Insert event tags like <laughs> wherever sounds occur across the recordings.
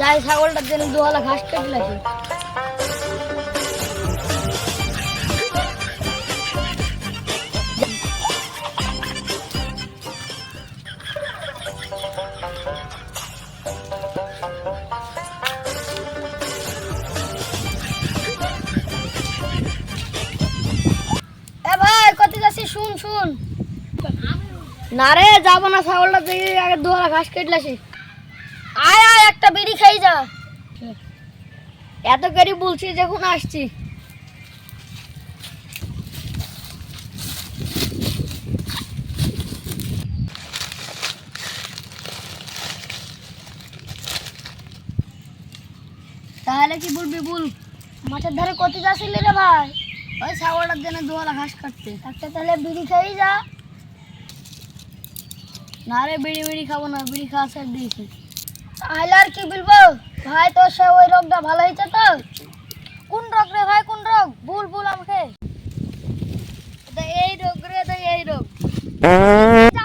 যাই ছাগলটার জন্য দুহালা ঘাস কেটে লাগি ভাই কত যাচ্ছি? শুন শুন। না রে, যাব না ছাগলটা দেখে আগে দুহালা ঘাস কেটে আসি আয় আয় একটা বিড়ি খাই যা। এত করে বলছি যখন আসছি। তাহলে কি বলবি বল মাঠের ধারে কত যাচ্ছিলি রে ভাই? ওই ছাগলটার জন্য দুহালা ঘাস কাটতে। একটা তাহলে বিড়ি খাই যা। না রে বিড়ি বিড়ি খাব না বিড়ি খাওয়া স্যার দিয়েছি। আহলে আর কি বলব? ভাই তো সে ওই রোগটা ভালো হয়েছে তো? কোন রোগ রে ভাই কোন রোগ? ভুল ভুল আমাকে। এই রোগ রে এই রোগ। যা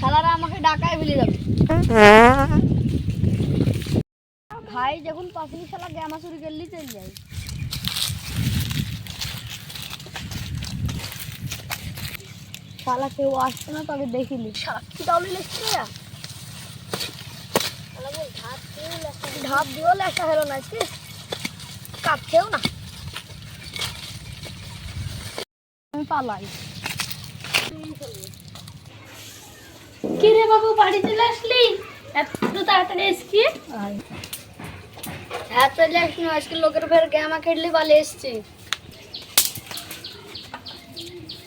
খেলারা আমাকে ডাকায় ভুলে যাবে। যখন পাখি শালা গ্যামা চুরি করলি চলে যায়। শালা কেউ আসছে না তবে দেখিলি শালা কি তাহলে লেখছে না। ধাপ দিয়েও লেখা হলো না কি কাটছেও না। আমি পালাই। কি রে বাবু বাড়ি চলে আসলি? এত তাড়াতাড়ি এসছি হ্যাঁ চলে আসনি, আজকে লোকের ফের গ্যামা খেটলি পালে এসছি।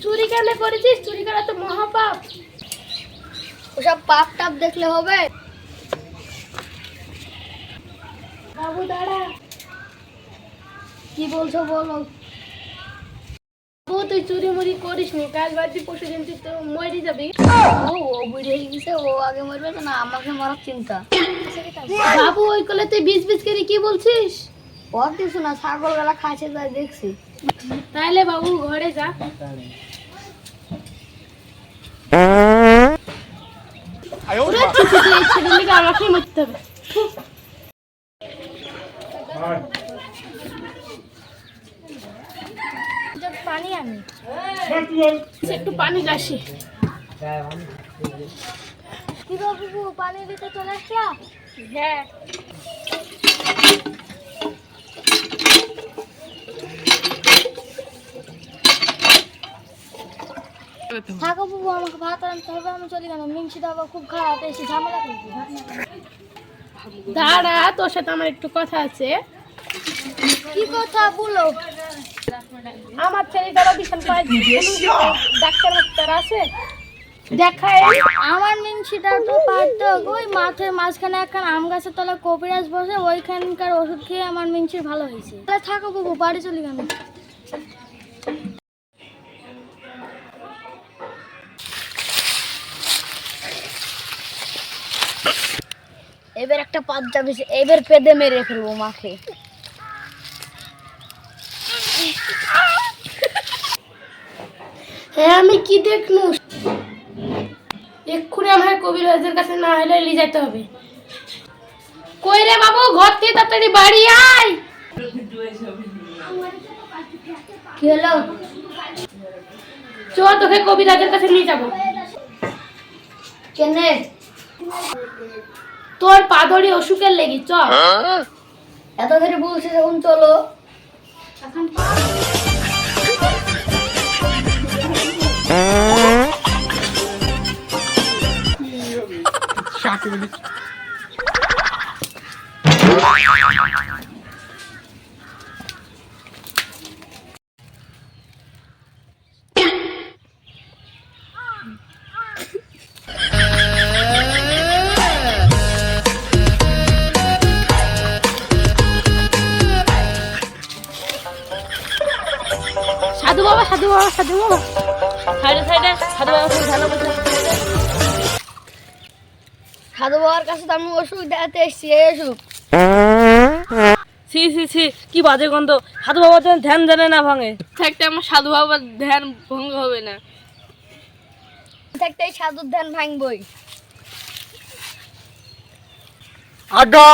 চুরি কেন করেছিস? চুরি করা তো মহাপাপ। ওসব পাপ টাপ দেখলে হবে। বাবু, দাঁড়া। কি বলছো বলো? তুই চুরি মুরি করিস নি, কাল বাদ পরশু দিন তুই তো মরে যাবি। ও ও হয়ে গেছে, ও আগে মরবে না, আমাকে মরার চিন্তা। বাবু ওই কলেতে বিজ বিজ করে কি বলছিস? ওর কিছু না ছাগল গলা খাচ্ছে তাই দেখছি। তাহলে বাবু ঘরে যা। পানি আমি একটু পানি আসি পানি দিতে চলে আসলাম হ্যাঁ। থাকো বাবু, আমাকে ভাত আনতে হবে, আমি চলে গেলাম মিংসিটা আবার খুব খারাপ, এসে ঝামেলা করছি দাঁড়া, তোর সাথে আমার একটু কথা আছে। কি কথা বলো? আমার ছেলেটারও ভীষণ পায় ডাক্তার ডাক্তার আছে? আমার ওই মাঝখানে আম গাছের বসে, ওইখানকার ওষুধ খেয়ে আমার ভালো হয়েছে। এবার একটা পাঞ্জাবি এবার পেদে মেরে ফেলব মাকে। হ্যাঁ আমি কি দেখনু? এক্ষুনি আমার কবিরাজের কাছে না হলে নিয়ে যেতে হবে। কই রে বাবু ঘর থেকে তাড়াতাড়ি বাড়ি আয়! কি হলো? চ তোকে কবিরাজের কাছে নিয়ে যাব। কেনে? তোর পাদরি অসুখের লেগে চ এত ধরে বলছে যখন চলো। <laughs> সাধু বাবা সাধু বাবা সাধু বাবা। সাইডে সাইডে। সাধু বাবা খুব ভালো সাধু বাবার কাছে তো আমি ওষুধ দেখাতে এসছি এই ওষুধ। ছি ছি ছি কি বাজে গন্ধ। সাধু বাবা যেন ধ্যান জানে না ভাঙে। থাকতে আমার সাধু বাবার ধ্যান ভঙ্গ হবে না। থাকতে এই সাধুর ধ্যান ভাঙবই। আগা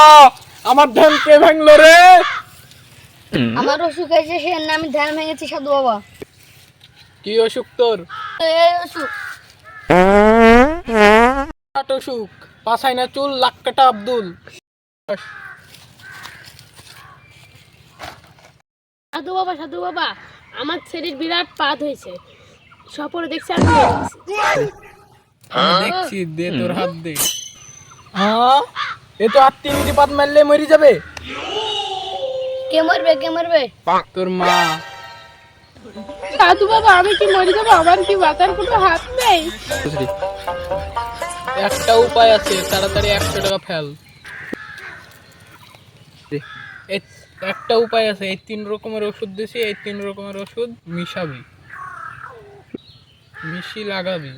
আমার ধ্যান কে ভাঙলো রে? আমার অসুখ হয়েছে সে আমি ধ্যান ভেঙেছি সাধু বাবা। কি অসুখ তোর? এই অসুখ। পাছাই না চুল লাখ কাটা আব্দুল। সাধু বাবা সাধু বাবা আমার শরীর বিরাট পাত হয়েছে। সপরে দেখছি আমি। দেখছি দে তোর হাত দে। হ্যাঁ? এ তো আর তিনটি পাত মারলে মরি যাবে। কে মরবে কে মরবে? তোর মা। সাধু বাবা আমি কি মরে যাব? আমার কি বাঁচার কোনো হাত নেই? একটা উপায় আছে তাড়াতাড়ি একশো টাকা ফেল। একটা উপায় আছে এই তিন রকমের ওষুধ দিছি এই তিন রকমের ওষুধ মিশাবি। মিশি লাগাবি।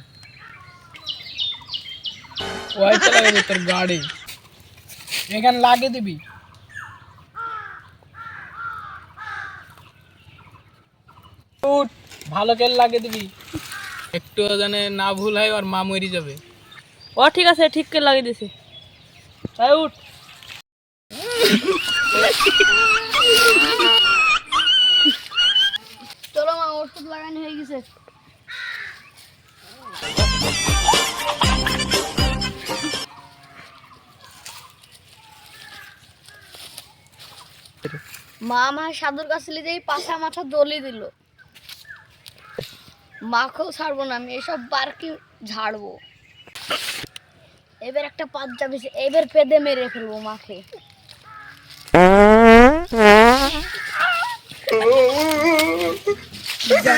ওয়াইটা লাগাবি তোর গাড়ি। এখানে লাগিয়ে দিবি। ভালো করে লাগিয়ে দিবি। একটু জানে না ভুল হয় আর মা মরি যাবে। ও, ঠিক আছে ঠিক করে লাগিয়ে দিছে। তাই উঠ। চলো মা, ওষুধ লাগানো হয়ে গেছে। মা আমার সাধুর কাছে লিজেই পাশা মাথা দলি দিল। মাকেও ছাড়বো না, আমি এসব বারকি ঝাড়বো। এবার একটা পাত যাবে এবার পেদে মেরে ফেলব মাকে। যা